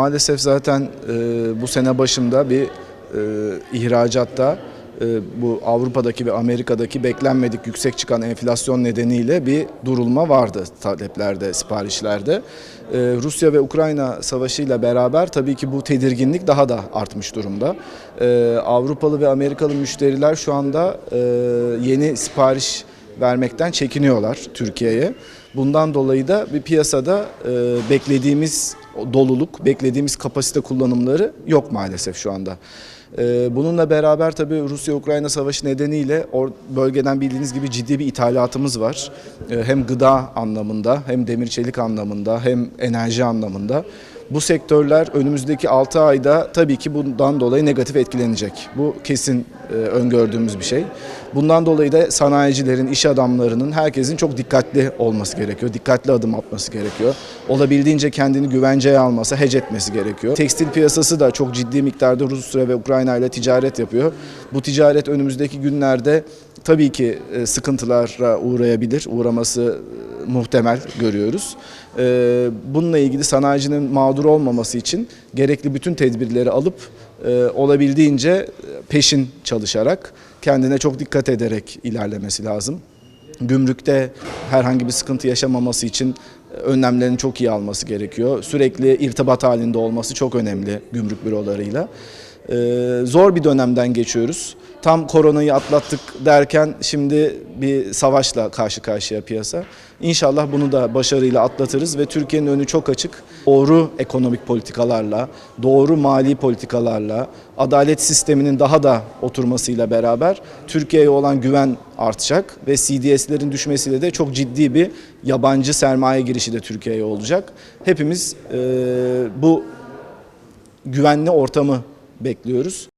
Maalesef zaten e, bu sene başında bir e, ihracatta e, bu Avrupa'daki ve Amerika'daki beklenmedik yüksek çıkan enflasyon nedeniyle bir durulma vardı taleplerde, siparişlerde. E, Rusya ve Ukrayna savaşıyla beraber tabii ki bu tedirginlik daha da artmış durumda. E, Avrupalı ve Amerikalı müşteriler şu anda e, yeni sipariş vermekten çekiniyorlar Türkiye'ye. Bundan dolayı da bir piyasada e, beklediğimiz doluluk, beklediğimiz kapasite kullanımları yok maalesef şu anda. E, bununla beraber tabii Rusya-Ukrayna savaşı nedeniyle bölgeden bildiğiniz gibi ciddi bir ithalatımız var. E, hem gıda anlamında, hem demir çelik anlamında, hem enerji anlamında. Bu sektörler önümüzdeki 6 ayda tabii ki bundan dolayı negatif etkilenecek. Bu kesin öngördüğümüz bir şey. Bundan dolayı da sanayicilerin, iş adamlarının, herkesin çok dikkatli olması gerekiyor. Dikkatli adım atması gerekiyor. Olabildiğince kendini güvenceye alması, hece etmesi gerekiyor. Tekstil piyasası da çok ciddi miktarda Rusya ve Ukrayna ile ticaret yapıyor. Bu ticaret önümüzdeki günlerde tabii ki e, sıkıntılara uğrayabilir. Uğraması e, muhtemel görüyoruz. E, Bununla ilgili sanayicinin mağdur olmaması için gerekli bütün tedbirleri alıp e, olabildiğince peşin çalışarak kendine çok dikkat ederek ilerlemesi lazım. Gümrükte herhangi bir sıkıntı yaşamaması için önlemlerini çok iyi alması gerekiyor. Sürekli irtibat halinde olması çok önemli gümrük bürolarıyla. Ee, zor bir dönemden geçiyoruz. Tam koronayı atlattık derken şimdi bir savaşla karşı karşıya piyasa. İnşallah bunu da başarıyla atlatırız ve Türkiye'nin önü çok açık. Doğru ekonomik politikalarla, doğru mali politikalarla, adalet sisteminin daha da oturmasıyla beraber Türkiye'ye olan güven artacak ve CDS'lerin düşmesiyle de çok ciddi bir yabancı sermaye girişi de Türkiye'ye olacak. Hepimiz e, bu güvenli ortamı bekliyoruz.